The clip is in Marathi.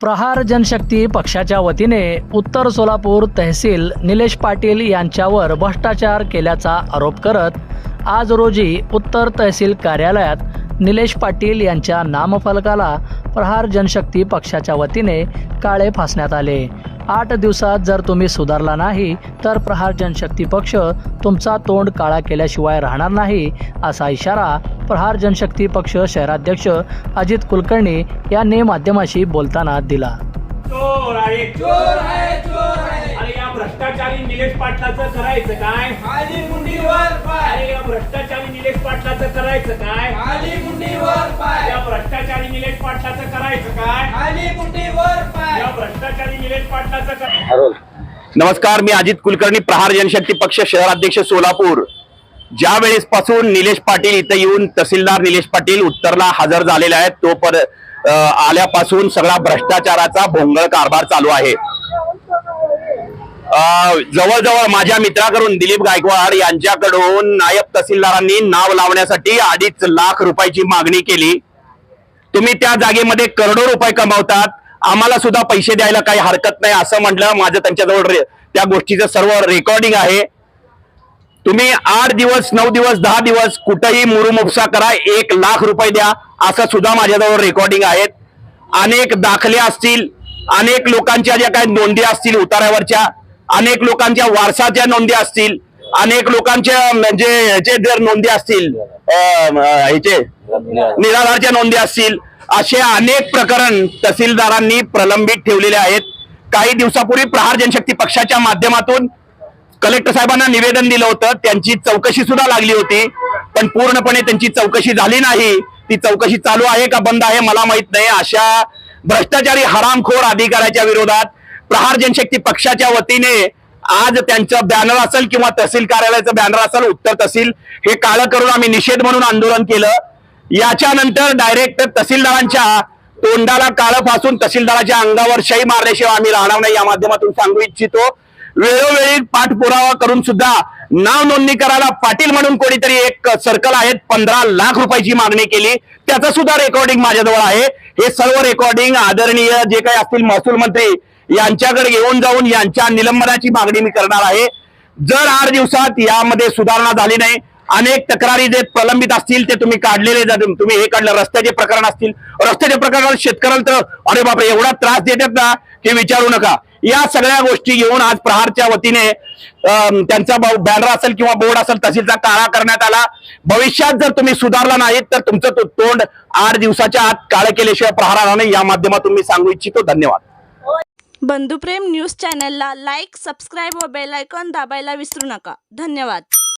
प्रहार जनशक्ती पक्षाच्या वतीने उत्तर सोलापूर तहसील निलेश पाटील यांच्यावर भ्रष्टाचार केल्याचा आरोप करत आज रोजी उत्तर तहसील कार्यालयात निलेश पाटील यांच्या नामफलकाला प्रहार जनशक्ती पक्षाच्या वतीने काळे फासण्यात आले. आठ दिवसात जर तुम्ही सुधारला नाही तर प्रहार जनशक्ती पक्ष तुमचा तोंड काळा केल्याशिवाय राहणार नाही असा इशारा प्रहार जनशक्ती पक्ष शहराध्यक्ष अजित कुलकर्णी यांनी माध्यमाशी बोलताना दिला. चोर आहे चोर आहे चोर आहे. अरे या भ्रष्टाचारी निलेश पाटलाचं करायचं काय? खाली मुंडीवर पाय. अरे या भ्रष्टाचारी निलेश पाटलाचं करायचं काय? खाली मुंडीवर नमस्कार मी अजित कुलकर्णी प्रहार जनशक्ती पक्ष शहराध्यक्ष सोलापूर. ज्या वेळेस पासून निलेश पाटील इथं येऊन तहसीलदार निलेश पाटील उत्तरला हजर झालेले आहेत तो पर आल्यापासून सगळा भ्रष्टाचाराचा भोंगळ कारभार चालू आहे. जवळजवळ माझ्या मित्राकडून दिलीप गायकवाड यांच्याकडून नायब तहसीलदारांनी नाव लावण्यासाठी अडीच लाख रुपयाची मागणी केली. तुम्ही त्या जागेमध्ये करोडो रुपये कमावतात. आम्हाला सुद्धा पैसे द्यायला काही हरकत नाही असं म्हटलं माझं त्यांच्याजवळ त्या गोष्टीचं सर्व रेकॉर्डिंग आहे. तुम्ही आठ दिवस नऊ दिवस दहा दिवस कुठेही मुरुमुपसा करा एक लाख रुपये द्या असं सुद्धा माझ्याजवळ रेकॉर्डिंग आहेत. अनेक दाखले असतील अनेक लोकांच्या ज्या काही नोंदी असतील उतारावरच्या अनेक लोकांच्या वारसाच्या नोंदी असतील अनेक लोकांच्या म्हणजे ह्याचे जर नोंदी असतील ह्याचे निराधारच्या नोंदी असतील असे अनेक प्रकरण तहसीलदारांनी प्रलंबित ठेवलेले आहेत. काही दिवसापूर्वी प्रहार जनशक्ती पक्षाच्या माध्यमातून कलेक्टर साहेबांना निवेदन दिलं होतं. त्यांची चौकशी सुद्धा लागली होती. पण पूर्णपणे त्यांची चौकशी झाली नाही. ती चौकशी चालू आहे का बंद आहे मला माहीत नाही. अशा भ्रष्टाचारी हरामखोर अधिकाऱ्याच्या विरोधात प्रहार जनशक्ती पक्षाच्या वतीने आज त्यांचं बॅनर असेल किंवा तहसील कार्यालयाचं बॅनर असेल उत्तर तहसील हे काळं करून आम्ही निषेध म्हणून आंदोलन केलं. याच्यानंतर डायरेक्ट तहसीलदारांच्या तोंडाला काळं फासून तहसीलदाराच्या अंगावर शाई मारल्याशिवाय आम्ही राहणार नाही या माध्यमातून सांगू इच्छितो. वेळोवेळी पाठपुरावा करून सुद्धा नाव नोंदणी करायला पाटील म्हणून कोणीतरी एक सर्कल आहेत पंधरा लाख रुपयाची मागणी केली. त्याचं सुद्धा रेकॉर्डिंग माझ्याजवळ आहे. हे सर्व रेकॉर्डिंग आदरणीय जे काही असतील महसूल मंत्री यांच्याकडे घेऊन जाऊन यांच्या निलंबनाची मागणी मी करणार आहे. जर आठ दिवसात यामध्ये सुधारणा झाली नाही अनेक तक्रारी जे प्रलंबित असतील ते तुम्ही काढलेले जातील तुम्ही हे काढलं रस्त्याचे प्रकरण असतील. रस्त्याचे प्रकरणात शेतकऱ्याला तर अरे बापरे एवढा त्रास देतात ना की विचारू नका. या सगळ्या गोष्टी घेऊन आज प्रहारच्या वतीने त्यांचा बॅनर असेल किंवा बोर्ड असेल तहसीलचा काळा करण्यात आला. भविष्यात जर तुम्ही सुधारला नाहीत तर तुमचं तो तोंड आठ दिवसाच्या आत काळे केल्याशिवाय प्रहार या माध्यमातून मी सांगू इच्छितो. धन्यवाद. बंधुप्रेम न्यूज चॅनलला लाईक सबस्क्राईब व बेलायकॉन दाबायला विसरू नका. धन्यवाद.